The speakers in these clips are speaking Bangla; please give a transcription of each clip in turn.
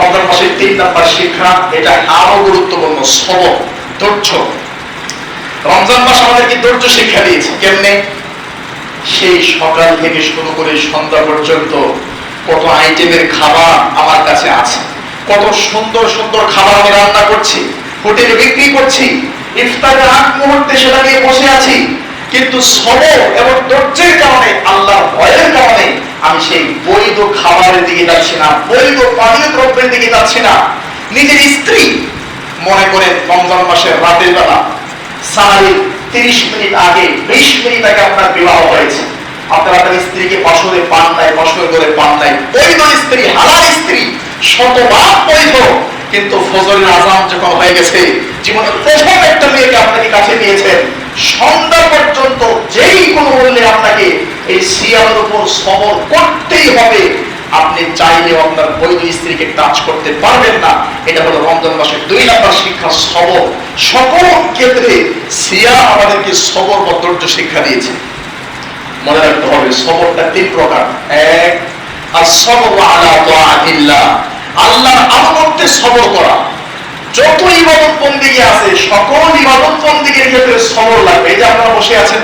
রমজান মাসের তিন নাম্বার শিক্ষা, এটা আরও গুরুত্বপূর্ণ সবর ধৈর্য। রমজান মাস আমাদেরকে ধৈর্য শিক্ষা দিয়েছে। কেমনে? সেই সকাল থেকে শুরু করে সন্ধ্যা পর্যন্ত কত আইটেমের খাবার আমার কাছে আছে। কত সুন্দর সুন্দর খাবার আমি রান্না করছি, হোটেলে বিক্রি করছি, ইফতারের আগ মুহূর্তে সেটা নিয়ে বসে আছি। কিন্তু সবর এবং ধৈর্যের কারণে আল্লাহ ভয়ের কারণে আমি সেই বৈধ খাবারের দিকে যাচ্ছি না, বৈধ পানীয় দ্রব্যের দিকে যাচ্ছি না। নিজের স্ত্রী মনে করেন রমজান মাসের রাতের বেলা সাহারি তিরিশ মিনিট আগে, বিশ মিনিট আগে আপনার বিবাহ হয়েছে। আপনার আপনার স্ত্রীকে বছরে পান নাই বছর করে পান নাই বৈধ স্ত্রী, হালাল স্ত্রী শতবার বৈধ। কিন্তু ফজরের যখন হয়ে গেছে প্রথম একটা মেয়েকে আপনাকে কাছে নিয়েছেন সন্ধ্যা পর্যন্ত যেই কোনো মূল্যে আপনাকে এই সিয়ামের উপর সবর করতেই হবে। চাইলেও আপনার বৈধ স্ত্রীকে টাচ করতে পারবেন না। এটা হলো রমজান মাসের দুই নাম্বার শিক্ষা সবর সকল ক্ষেত্রে সিয়া আমাদেরকে সবর বা ধৈর্য শিক্ষা দিয়েছে। মনে রাখতে হবে সবরটা তিন প্রকার। এক আর সবর আলা তাআতিল্লাহ। আল্লাহর আনুগত্যে সবর করা। যত ইবাদত বন্দিগি আছে, সকল ইবাদত বন্দিগির ক্ষেত্রে সবর লাগবে। এই যে আপনারা বসে আছেন,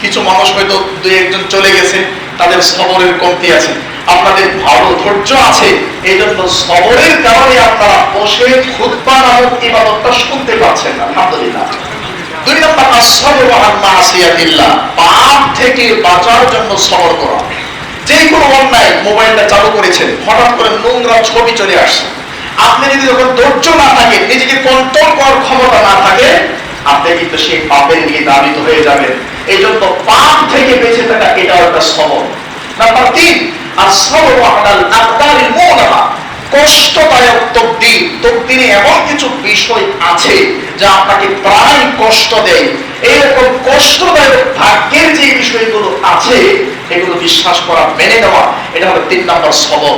কিছু মানুষ হয়তো দুই একজন চলে গেছে, তাদের সবরের কমতি আছে। আপনাদের ভালো ধৈর্য আছে এই জন্য সবরের কারণে আপনারা বসে খুতবা নামক ইবাদতটা শুনতে পাচ্ছেন না আলহামদুলিল্লাহ। দুই নম্বর পাপ থেকে বাঁচার জন্য সবর করা। যে কোনো অন্যায় মোবাইলটা চালু করেছেন, হঠাৎ করে নোংরা ছবি চলে আসছে। আপনি যদি যখন ধৈর্য না থাকে, নিজেকে কন্ট্রোল করার ক্ষমতা না থাকে, আপনি কিন্তু সেই পাপের দিকে দাবিত হয়ে যাবেন। এই জন্য পাপ থেকে বেঁচে থাকা এটাও একটা সবর নাম্বার তিন আর সবর আলাল আকদারিল মুনাহা কষ্টদায়ক তকদির। তকদিরে এমন কিছু বিষয় আছে যা আপনাকে প্রায় কষ্ট দেয়। এইরকম কষ্টদায়ক ভাগ্যের যে বিষয়গুলো আছে, এগুলো বিশ্বাস করা, মেনে নেওয়া, এটা হলো তিন নম্বর সবর।